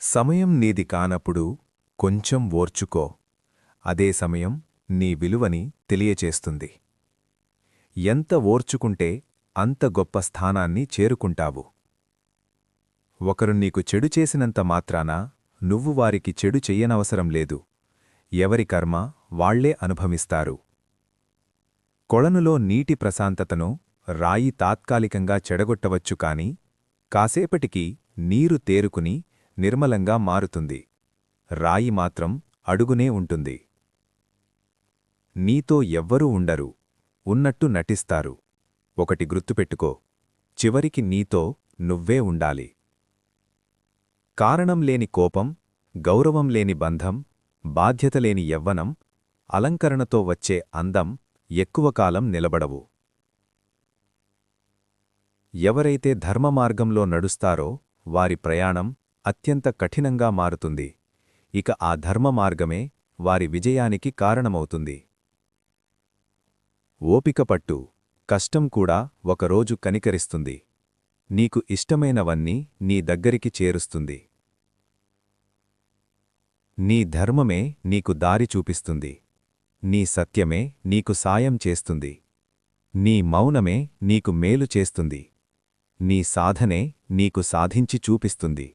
సమయం నీది కానప్పుడు కొంచెం ఓర్చుకో. అదే సమయం నీ విలువని తెలియచేస్తుంది. ఎంత ఓర్చుకుంటే అంత గొప్ప స్థానాన్ని చేరుకుంటావు. ఒకరు నీకు చెడు చేసినంత మాత్రాన నువ్వు వారికి చెడు చెయ్యనవసరం లేదు. ఎవరి కర్మ వాళ్ళే అనుభవిస్తారు. కొళనులో నీటి ప్రశాంతతను రాయి తాత్కాలికంగా చెడగొట్టవచ్చు కాని కాసేపటికి నీరు తేరుకుని నిర్మలంగా మారుతుంది. రాయి మాత్రం అడుగునే ఉంటుంది. నీతో ఎవ్వరూ ఉండరు. ఉన్నట్టు నటిస్తారు. ఒకటి గుర్తుపెట్టుకో. చివరికి నీతో నువ్వే ఉండాలి. కారణం లేని కోపం గౌరవం లేని బంధం బాధ్యత లేని యవ్వనం అలంకరణతో వచ్చే అందం ఎక్కువ కాలం నిలబడవు. ఎవరైతే ధర్మమార్గంలో నడుస్తారో వారి ప్రయాణం అత్యంత కఠినంగా మారుతుంది. ఇక ఆ ధర్మ మార్గమే వారి విజయానికి కారణమవుతుంది. ఓపికపట్టు కష్టం కూడా ఒకరోజు కనికరిస్తుంది. నీకు ఇష్టమైనవన్నీ నీ దగ్గరికి చేరుస్తుంది. నీ ధర్మమే నీకు దారి చూపిస్తుంది. నీ సత్యమే నీకు సాయం చేస్తుంది. నీ మౌనమే నీకు మేలు చేస్తుంది. నీ సాధనే నీకు సాధించి చూపిస్తుంది.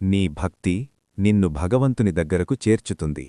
నీ భక్తి నిన్ను భగవంతుని దగ్గరకు చేర్చుతుంది.